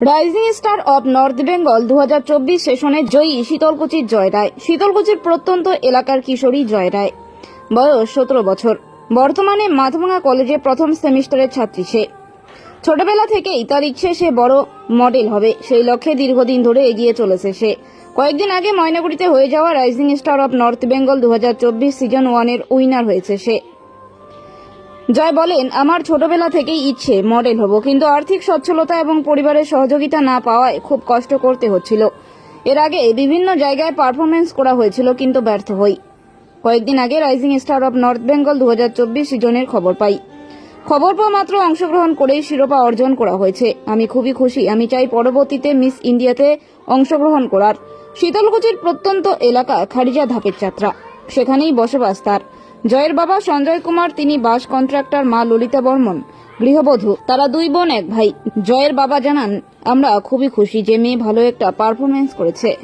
Rising star of North Bengal দু হাজার চব্বিশ সেশনে জয়ী শীতলকুচির জয় রায় শীতলকুচির প্রত্যন্ত এলাকার কিশোরী জয় রায় বয়স সতেরো বছর। বর্তমানে মাথভাঙা কলেজে প্রথম সেমিস্টারের ছাত্রী সে। ছোটবেলা থেকেই তার ইচ্ছে সে বড় মডেল হবে। সেই লক্ষ্যে দীর্ঘদিন ধরে এগিয়ে চলেছে সে। কয়েকদিন আগে ময়নাগুড়িতে হয়ে যাওয়া rising star of North Bengal দু হাজার চব্বিশ সিজন ওয়ানের উইনার হয়েছে সে। জয় বলেন, আমার ছোটবেলা থেকেই ইচ্ছে মডেল হব। কিন্তু আর্থিক সচ্ছলতা এবং পরিবারের সহযোগিতা না পাওয়ায় খুব কষ্ট করতে হচ্ছিল। এর আগে বিভিন্ন জায়গায় পারফরমেন্স করা হয়েছিল, কিন্তু ব্যর্থ হই। কয়েকদিন আগে rising star of North Bengal দু হাজার চব্বিশ সিজনের খবর পাই। খবর পাওয়া মাত্র অংশগ্রহণ করেই শিরোপা অর্জন করা হয়েছে। আমি খুবই খুশি, আমি চাই পরবর্তীতে মিস ইন্ডিয়াতে অংশগ্রহণ করার। শীতলকুচির প্রত্যন্ত এলাকা খারিজা ধাপের যাত্রা, সেখানেই বসবাস তার। জয়ের বাবা সঞ্জয় কুমার, তিনি বাস কন্ট্রাক্টর মা ললিতা বর্মন, গৃহবধূ, তারা দুই বোন, এক ভাই। জয়ের বাবা জানান, আমরা খুবই খুশি যে মেয়ে ভালো একটা পারফরমেন্স করেছে।